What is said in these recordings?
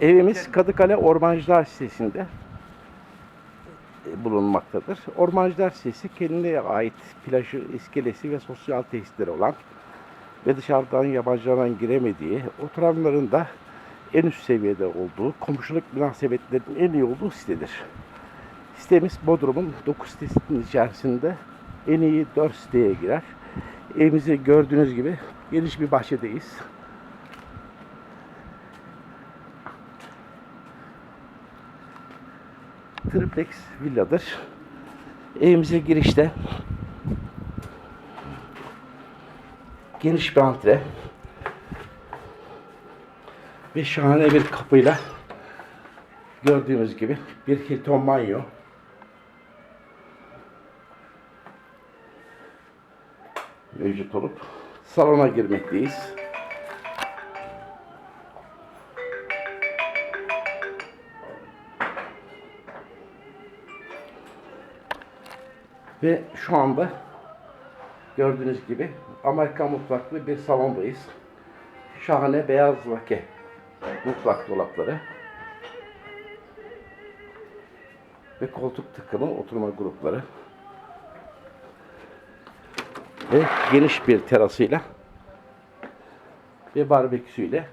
Evimiz Kadıkale Ormancılar sitesinde e, bulunmaktadır. Ormancılar sitesi kendine ait plajı, iskelesi ve sosyal tesisleri olan ve dışarıdan yabancıların giremediği, oturanların da en üst seviyede olduğu, komşuluk münasebetlerinin en iyi olduğu sitedir. Sitemiz Bodrum'un 9 sitesinin içerisinde en iyi 4 siteye girer. Evimizi gördüğünüz gibi geniş bir bahçedeyiz. Triplex villadır. Evimize girişte geniş bir antre ve şahane bir kapıyla gördüğünüz gibi bir Hilton banyo mevcut olup salona girmekteyiz. Ve şu anda gördüğünüz gibi Amerikan mutfaklı bir salondayız. Şahane beyaz lake mutfak dolapları ve koltuk takımı oturma grupları ve geniş bir terasıyla ve barbeküsüyle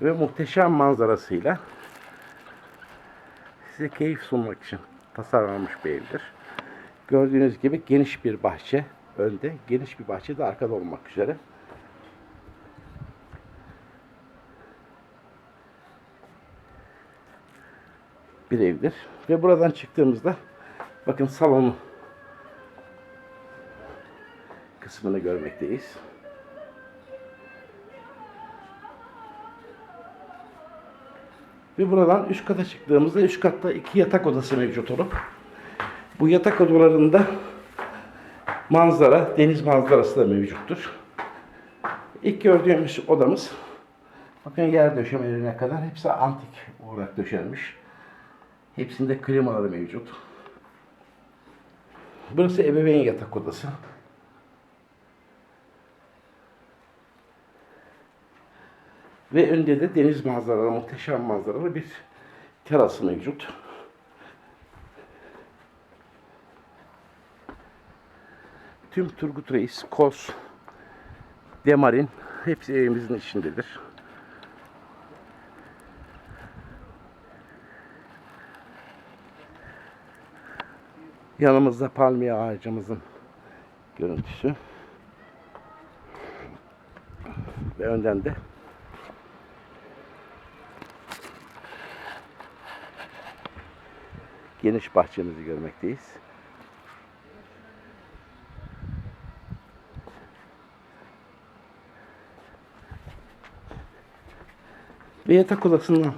ve muhteşem manzarasıyla size keyif sunmak için tasarlanmış bir evdir. Gördüğünüz gibi geniş bir bahçe önde, geniş bir bahçe de arkada olmak üzere. Bir evdir. Ve buradan çıktığımızda bakın salonu kısmını görmekteyiz. Ve buradan üst kata çıktığımızda üst katta iki yatak odası mevcut olup bu yatak odalarında manzara, deniz manzarası da mevcuttur. İlk gördüğümüz odamız bakın yer döşemelerine kadar hepsi antik olarak döşenmiş. Hepsinde klimaları mevcut. Burası ebeveyn yatak odası. Ve önde de deniz manzaralı, muhteşem manzaralı bir terası mevcut. Tüm Turgut Reis, Kos, Demarin hepsi evimizin içindedir. Yanımızda palmiye ağacımızın görüntüsü. Ve önden de geniş bahçemizi görmekteyiz. Ve yatak odasından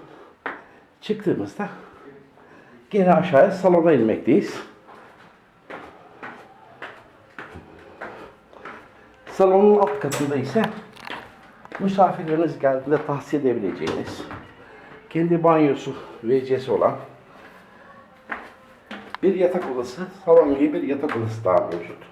çıktığımızda gene aşağıya salona inmekteyiz. Salonun alt katında ise misafirleriniz geldiğinde tahsis edebileceğiniz kendi banyosu WC'si olan bir yatak odası, salon gibi bir yatak odası daha mevcut.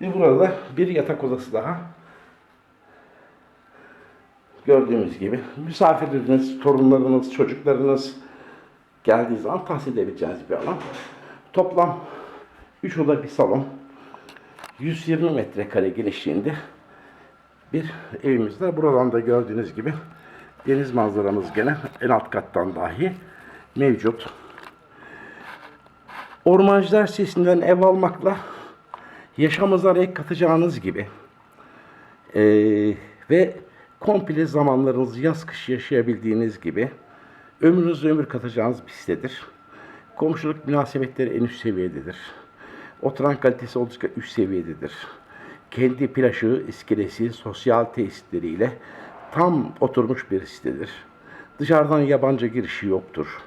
Ve burada bir yatak odası daha. Gördüğümüz gibi misafirleriniz, torunlarınız, çocuklarınız geldiği zaman tahsil edebileceğiniz bir alan. Toplam 3 oda bir salon. 120 metrekare genişliğinde bir evimiz var. Buradan da gördüğünüz gibi deniz manzaramız gene en alt kattan dahi mevcut. Ormancılar sitesinden ev almakla yaşamınıza renk katacağınız gibi eee, ve komple zamanlarınızı yaz kış yaşayabildiğiniz gibi ömrünüze ömür katacağınız bir sitedir. Komşuluk münasebetleri en üst seviyededir. Oturan kalitesi oldukça üst seviyededir. Kendi plajı, iskelesi, sosyal tesisleriyle tam oturmuş bir sitedir. Dışarıdan yabancı girişi yoktur.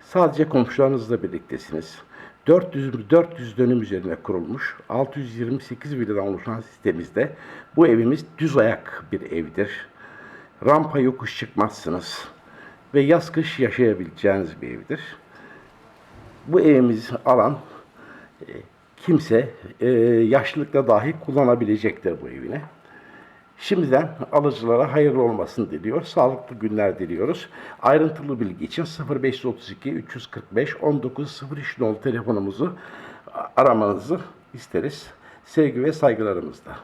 Sadece komşularınızla birliktesiniz. 400, 400 dönüm üzerine kurulmuş 628 villadan oluşan sitemizde bu evimiz düz ayak bir evdir. Rampa yokuş çıkmazsınız ve yaz kış yaşayabileceğiniz bir evdir. Bu evimiz alan e, kimse e, yaşlılıkta dahi kullanabilecektir bu evini. Şimdiden alıcılara hayırlı olmasını diliyor. Sağlıklı günler diliyoruz. Ayrıntılı bilgi için 0532 345 1903 nolu telefonumuzu aramanızı isteriz. Sevgi ve saygılarımızla.